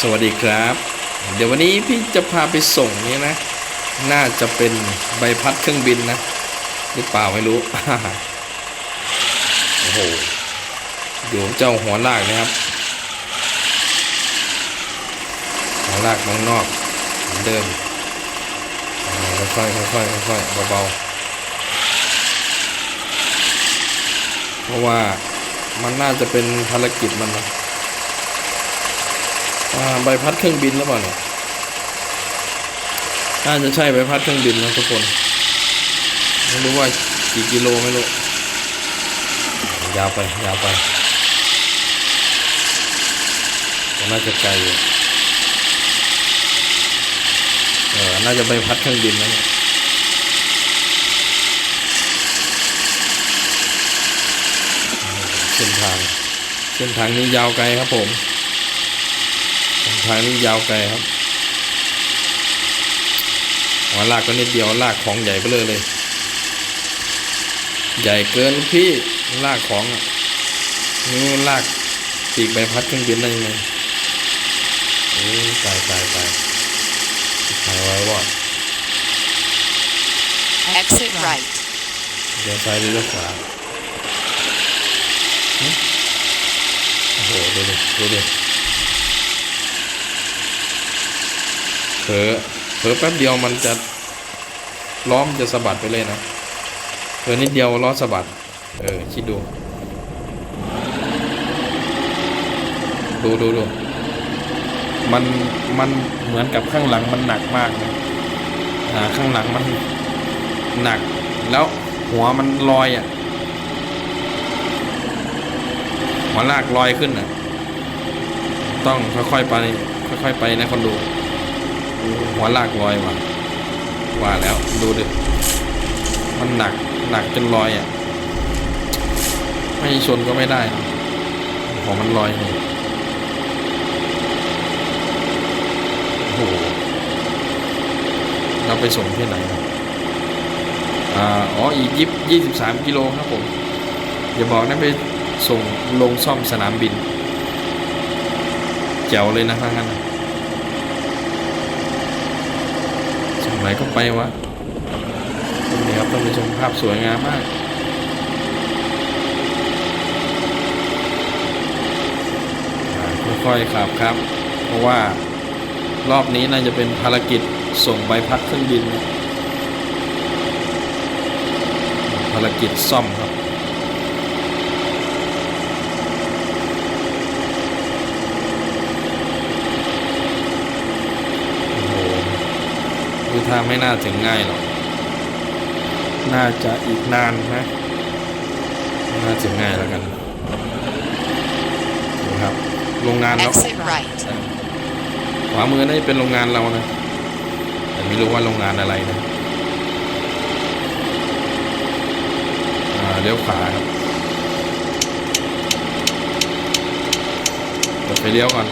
สวัสดีครับ เดี๋ยววันนี้พี่จะพาไปส่งนี่นะ น่าจะเป็นใบพัดเครื่องบินนะ หรือเปล่าไม่รู้ โอ้โหอยู่เจ้าหัวลากนะครับ หัวลากมองนอกเหมือนเดิมค่อยๆค่อยๆค่อยๆเบาๆเพราะว่ามันน่าจะเป็นภารกิจมันนะ ใบพัดเครื่องบินหรือเปล่าเนี่ยน่าจะใช่ใบพัดเครื่องบินนะทุกคนไม่รู้ว่ากี่กิโลไม่รู้ยาวไปยาวไปน่าจะไกลอยู่เออน่าจะใบพัดเครื่องบินนะเนี่ยเส้นทางเส้นทางนี้ยาวไกลครับผม ทางนี้ยาวไกลครับหัวลากก็นิดเดียวลากของใหญ่ไปเลยเลย ใหญ่เกินพี่ลากของอะนี่ลากปีกใบพัดเครื่องบินได้ยังไงโอ้ยตายตายตายตายไว้ว่า Exit right. เดี๋ยวซ้ายหรือเลี้ยวขวาหึโอ้โหดูดิดูดิ เผลอเผลอแป๊บเดียวมันจะล้อมจะสะบัดไปเลยนะเผลอนิดเดียวล้อสะบัด เออ คิดดู ดูดูดูมันมันเหมือนกับข้างหลังมันหนักมากนะอ่าข้างหลังมันหนัก แล้วหัวมันลอยอะหัวลากลอยขึ้นอะ ต้องค่อยๆไปค่อยๆไปนะคนดู หัวลากลอยว่ะว่าแล้วดูดิมันหนักหนักจนลอยอะ ไม่ชนก็ไม่ได้นะหัวมันลอยนี่โอ้โหเราไปส่งที่ไหนอ่าอ๋ออีกยิบยี่สิบสามกิโลครับผมอย่าบอกนะไปส่งลงซ่อมสนามบินแจ๋วเลยนะทั้งนั้นน่ะส่งไหน ก็ไปวะนี่ครับท่านผู้ชมภาพสวยงามมากค่อยๆขับครับ เพราะว่ารอบนี้น่าจะเป็นภารกิจส่งใบพัดเครื่องบิน ภารกิจซ่อมครับ โอ้โห ดูท่าไม่น่าถึงง่ายหรอก น่าจะอีกนานนะไม่น่าถึงง่ายแล้วกันดูครับ โรงงานเรา Exit right. ขวามือนี่เป็นโรงงานเรานะแต่ไม่รู้ว่าโรงงานอะไรนะอ่าเลี้ยวขวาครับเดี๋ยวไปเลี้ยวก่อน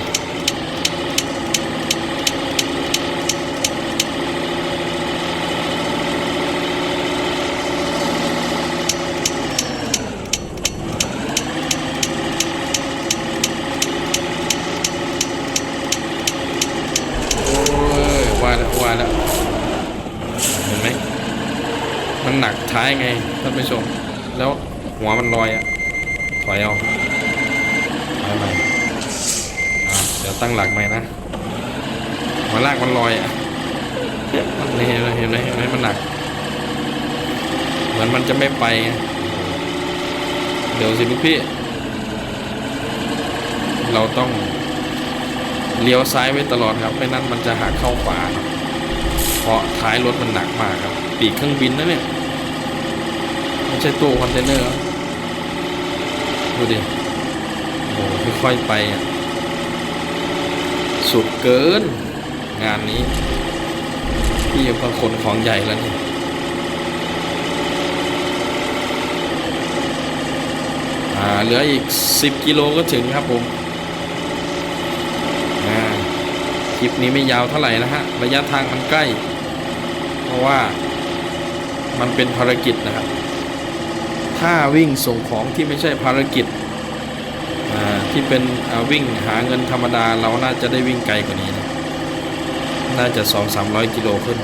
โอ้ยว่าแล้วว่าแล้วเห็นไหม มันหนักท้ายไงท่านผู้ชม แล้วหัวมันลอยอะ ถอยเอาถอยใหม่อ่าเดี๋ยวตั้งหลักใหม่นะ หัวลากมันลอยอะมันเห็นไหมเห็นไหมเห็นไหมมันหนัก เหมือนมันจะไม่ไปไงเดี๋ยวสิลูกพี่ เราต้องเลี้ยวซ้ายไว้ตลอดครับไม่นั้นมันจะหักเข้าขวา เพาะท้ายรถมันหนักมากครับ ปีกเครื่องบินนะเนี่ยไม่ใช่ตู้คอนเทนเนอร์ดูดิโอ้ค่อยๆไปอะสุดเกิน งานนี้ พี่ยังขนของใหญ่แล้วนี่อ่าเหลืออีก 10 กิโลก็ถึงครับผมอ่าคลิปนี้ไม่ยาวเท่าไหร่นะฮะ ระยะทางมันใกล้ ราะว่ามันเป็นภารกิจนะครับ ถ้าวิ่งส่งของที่ไม่ใช่ภารกิจที่เป็นวิ่งหาเงินธรรมดาเราน่าจะได้วิ่งไกลกว่านี้นะน่าจะสองสามร้อยกิโลขึ้น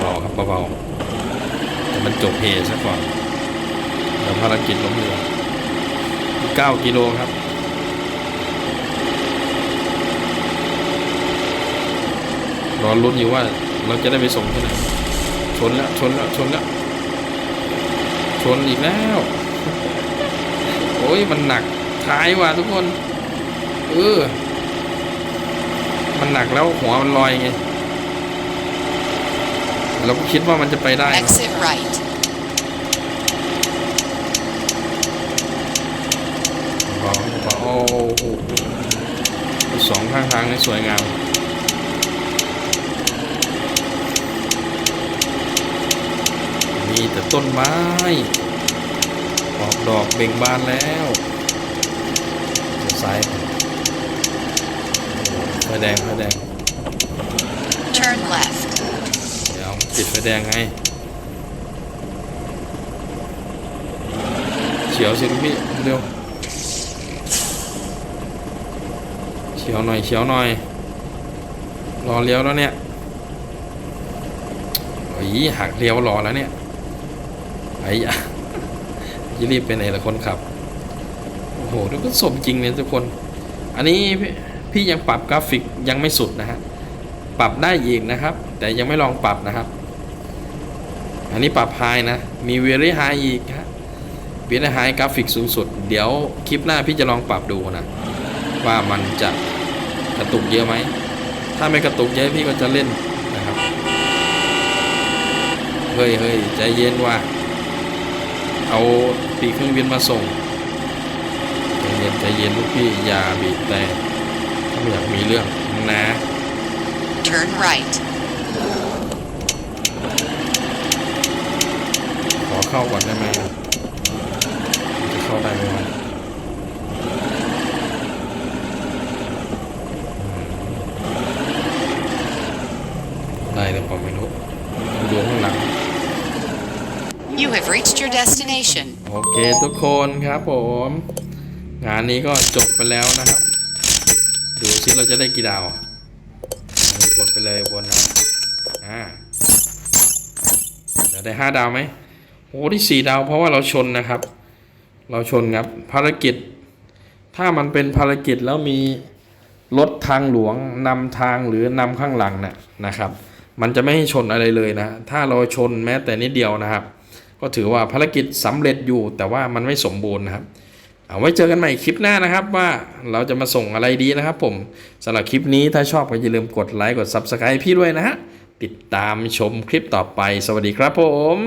เบาๆครับเบาๆแต่มันจบเพซะก่อนเดี๋ยวภารกิจล้มเหลวเก้ากิโลครับรอลุ้นอยู่ว่า เราจะได้ไปส่งที่ไหนชนแล้วชนแล้วชนแล้วชนอีกแล้ว โอ้ยมันหนักท้ายว่ะทุกคน เออ มันหนักแล้วหัวมันลอยไง เราก็คิดว่ามันจะไปได้นะ Exit right. เบาๆเบาๆโอ้โหสองข้างทางนี่สวยงาม มีแต่ต้นไม้ออกดอกเบ่งบานแล้วเดี๋ยวซ้ายไปไฟแดงไฟแดง Turn left. เดี๋ยวติดไฟแดงไงเฉียวสิลูกพี่เร็วเฉียวหน่อยเฉียวหน่อย รอเลี้ยวแล้วเนี่ยโอ้ยหักเลี้ยวรอแล้วเนี่ย ไอ้ยะจะรีบไปไหนละคนขับ โอ้โหนี่ก็สมจริงเลยทุกคน อันนี้พี่ยังปรับกราฟิกยังไม่สุดนะฮะ ปรับได้อีกนะครับ แต่ยังไม่ลองปรับนะครับ อันนี้ปรับไฮนะ มี very high อีกฮะ very high กราฟิกสูงสุด เดี๋ยวคลิปหน้าพี่จะลองปรับดูนะ ว่ามันจะกระตุกเยอะไหม ถ้าไม่กระตุกเยอะพี่ก็จะเล่นนะครับ เฮ้ยเฮ้ยใจเย็นว่า เอาปีกเครื่องบินมาส่งใจเย็นใจเย็นลูกพี่อย่าบีบแต่ถ้าไม่อยากมีเรื่องนะ Turn right. ขอเข้าก่อนได้ไหมจะเข้าได้ไหมวะได้หรือเปล่าไม่รู้ดูข้างหลัง You have reached your destination. โอเคทุกคนครับผม งานนี้ก็จบไปแล้วนะครับ ดูซิเราจะได้กี่ดาวกดไปเลยบนนะอ่าจะได้ห้าดาวไหมโอ้ที่สี่ดาวเพราะว่าเราชนนะครับ เราชนครับภารกิจ ถ้ามันเป็นภารกิจแล้วมีรถทางหลวงนำทางหรือนำข้างหลังน่ะนะครับ มันจะไม่ให้ชนอะไรเลยนะ ถ้าเราชนแม้แต่นิดเดียวนะครับ ก็ถือว่าภารกิจสำเร็จอยู่ แต่ว่ามันไม่สมบูรณ์นะครับ เอาไว้เจอกันใหม่คลิปหน้านะครับว่าเราจะมาส่งอะไรดีนะครับผมสำหรับคลิปนี้ถ้าชอบก็อย่าลืมกดไลค์กด Subscribe พี่ด้วยนะฮะติดตามชมคลิปต่อไป สวัสดีครับผม